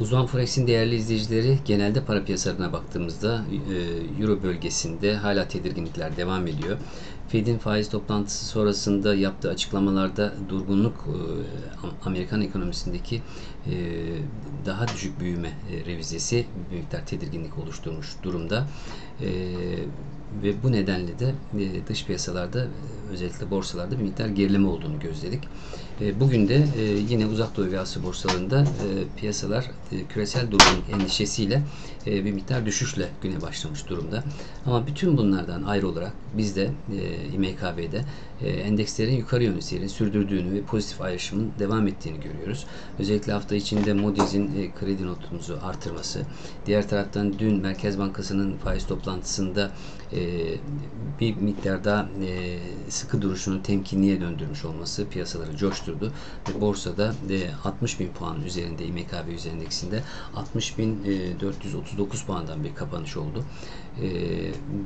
Uzman Forex'in değerli izleyicileri genelde para piyasalarına baktığımızda e, Euro bölgesinde hala tedirginlikler devam ediyor. Fed'in faiz toplantısı sonrasında yaptığı açıklamalarda durgunluk e, Amerikan ekonomisindeki e, daha düşük büyüme revizesi bir miktar tedirginlik oluşturmuş durumda. Ve bu nedenle de dış piyasalarda özellikle borsalarda bir miktar gerileme olduğunu gözledik. Bugün de yine uzak doğu ve Asya borsalarında piyasalar küresel durgunluk endişesiyle bir miktar düşüşle güne başlamış durumda. Ama bütün bunlardan ayrı olarak biz de İMKB'de endekslerin yukarı yönlü seyrini sürdürdüğünü ve pozitif ayrışımın devam ettiğini görüyoruz. Özellikle hafta içinde Moody's'in kredi notumuzu artırması, diğer taraftan dün Merkez Bankası'nın faiz toplantısında bir miktar daha sıkı duruşunu temkinliğe döndürmüş olması piyasaları coşturdu ve borsada 60 bin puan üzerinde İMKB üzerindeksinde 60.439 puandan bir kapanış oldu.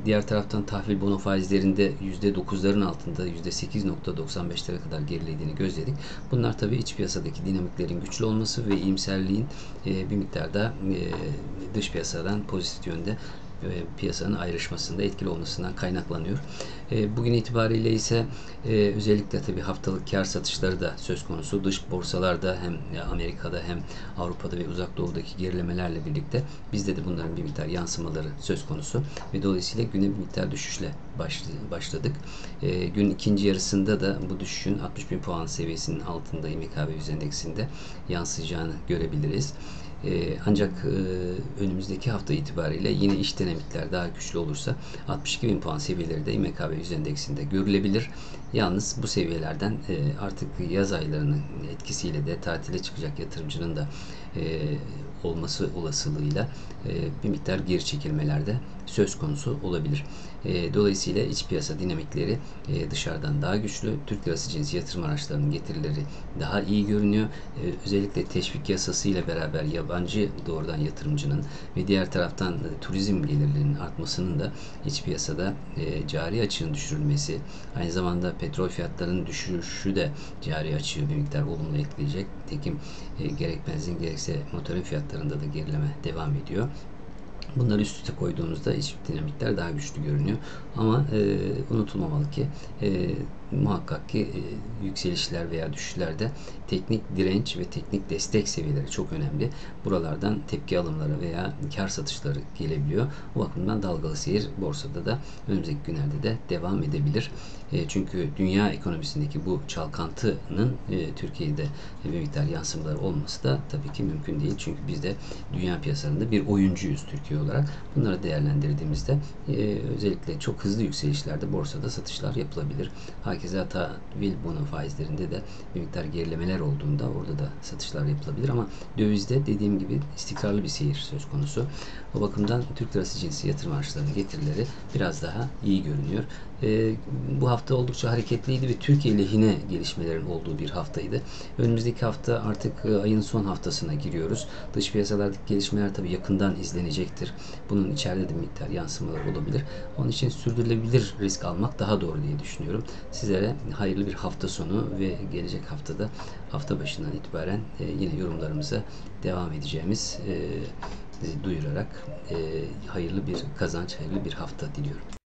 Diğer taraftan tahvil bono faizlerinde %9'ların altında %8.95'lere kadar gerilediğini gözledik. Bunlar tabii iç piyasadaki dinamiklerin güçlü olması ve iyimserliğin bir miktarda dış piyasadan pozitif yönde piyasanın ayrışmasında etkili olmasından kaynaklanıyor. E, bugün itibariyle ise e, özellikle tabi haftalık kar satışları da söz konusu. Dış borsalarda hem Amerika'da hem Avrupa'da ve uzak doğudaki gerilemelerle birlikte bizde de bunların bir miktar yansımaları söz konusu ve dolayısıyla güne bir miktar düşüşle başladık. E, gün ikinci yarısında da bu düşüşün 60 bin puan seviyesinin altında İMKB endeksinde yansıyacağını görebiliriz. Ee, ancak e, önümüzdeki hafta itibariyle yine iş dinamikler daha güçlü olursa 62 bin puan seviyeleri de İMKB yüz endeksinde görülebilir. Yalnız bu seviyelerden e, artık yaz aylarının etkisiyle de tatile çıkacak yatırımcının da e, olması olasılığıyla bir miktar geri çekilmelerde söz konusu olabilir. dolayısıyla iç piyasa dinamikleri dışarıdan daha güçlü. Türk lirası cinsi yatırım araçlarının getirileri daha iyi görünüyor. özellikle teşvik yasası ile beraber yabancı doğrudan yatırımcının ve diğer taraftan turizm gelirlerinin artmasının da iç piyasada cari açığın düşürülmesi, aynı zamanda petrol fiyatlarının düşüşü de cari açığı bir miktar olumlu ekleyecek. Tekim gerek benzin gerekse motorun fiyatlarında da gerileme devam ediyor. Bunları üst üste koyduğumuzda iç dinamikler daha güçlü görünüyor. Ama e, unutulmamalı ki e, muhakkak ki e, yükselişler veya düşüşlerde teknik direnç ve teknik destek seviyeleri çok önemli. Buralardan tepki alımları veya kar satışları gelebiliyor. Bu bakımdan dalgalı seyir borsada da önümüzdeki günlerde de devam edebilir. E, çünkü dünya ekonomisindeki bu çalkantının e, Türkiye'de bir miktar yansımaları olması da tabii ki mümkün değil. Çünkü biz de dünya piyasalarında bir oyuncuyuz Türkiye olarak. Bunları değerlendirdiğimizde e, özellikle çok hızlı yükselişlerde borsada satışlar yapılabilir. Hakeza tahvil bono faizlerinde de bir miktar gerilemeler olduğunda orada da satışlar yapılabilir ama dövizde dediğim gibi istikrarlı bir seyir söz konusu. O bakımdan Türk lirası cinsi yatırım araçlarının getirileri biraz daha iyi görünüyor. E, bu hafta oldukça hareketliydi ve Türkiye lehine gelişmelerin olduğu bir haftaydı. Önümüzdeki hafta artık e, ayın son haftasına giriyoruz. Dış piyasalardaki gelişmeler tabii yakından izlenecektir. Bunun içeride de miktar yansımalar olabilir. Onun için sürdürülebilir risk almak daha doğru diye düşünüyorum. Sizlere hayırlı bir hafta sonu ve gelecek haftada hafta başından itibaren e, yine yorumlarımıza devam edeceğimiz e, duyurarak e, hayırlı bir kazanç, hayırlı bir hafta diliyorum.